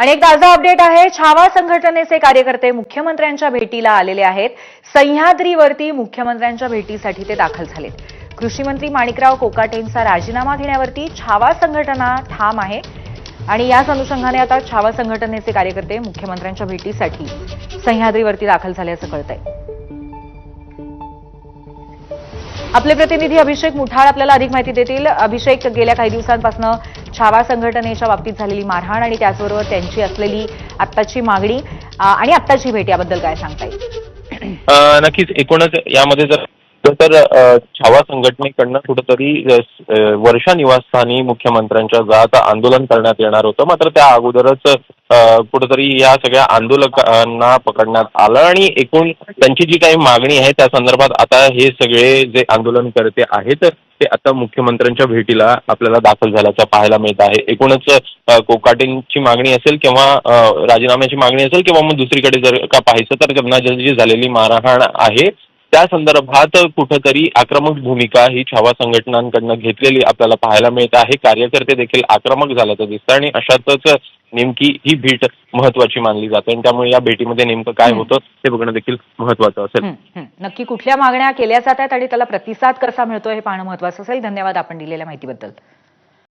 आणि एक ताजा अपडेट आहे. छावा संघटनेचे कार्यकर्ते मुख्यमंत्र्यांच्या भेटीला आलेले आहेत. सह्याद्रीवरती मुख्यमंत्र्यांच्या भेटीसाठी ते दाखल झालेत. कृषी मंत्री माणिकराव कोकाटेंचा राजीनामा घेण्यावरती छावा संघटना ठाम आहे. आणि याच अनुषंगाने आता छावा संघटनेचे कार्यकर्ते मुख्यमंत्र्यांच्या भेटीसाठी सह्याद्रीवरती दाखल झाल्याचं कळतंय. आपले प्रतिनिधी अभिषेक मुठाळ आपल्याला अधिक माहिती देतील. अभिषेक गेल्या काही दिवसांपासून छावा संघटनेच्या बाबतीत झालेली मारहाण आणि त्याचबरोबर त्यांची असलेली आत्ताची मागणी आणि आत्ताची भेट याबद्दल काय सांगता येईल? नक्कीच. एकूणच यामध्ये जर तर छावा संघटनेकडनं कुठंतरी वर्षा निवासस्थानी मुख्यमंत्र्यांच्या जात आंदोलन करण्यात येणार होतं. मात्र त्या अगोदरच कुठंतरी या सगळ्या आंदोलकांना पकडण्यात आलं आणि एकूण त्यांची जी काही मागणी आहे त्या संदर्भात आता हे सगळे जे आंदोलनकर्ते आहेत ते आता मुख्यमंत्र्यांच्या भेटीला आपल्याला दाखल झाल्याचं पाहायला मिळत आहे. एकूणच कोकाटेंची मागणी असेल किंवा राजीनाम्याची मागणी असेल किंवा मग दुसरीकडे जर का पाहायचं तर जमना जी झालेली मारहाण आहे. त्या संदर्भात कुठंतरी आक्रमक भूमिका ही छावा संघटनांकडनं घेतलेली आपल्याला पाहायला मिळत आहे. कार्यकर्ते देखील आक्रमक झाल्याचं दिसतं आणि अशातच नेमकी ही भेट महत्वाची मानली जाते आणि त्यामुळे या भेटीमध्ये नेमकं काय होतं हे बघणं देखील महत्वाचं असेल. नक्की कुठल्या मागण्या केल्या जात आहेत आणि त्याला प्रतिसाद कसा मिळतोय हे पाहणं महत्वाचं असेल. धन्यवाद आपण दिलेल्या माहितीबद्दल.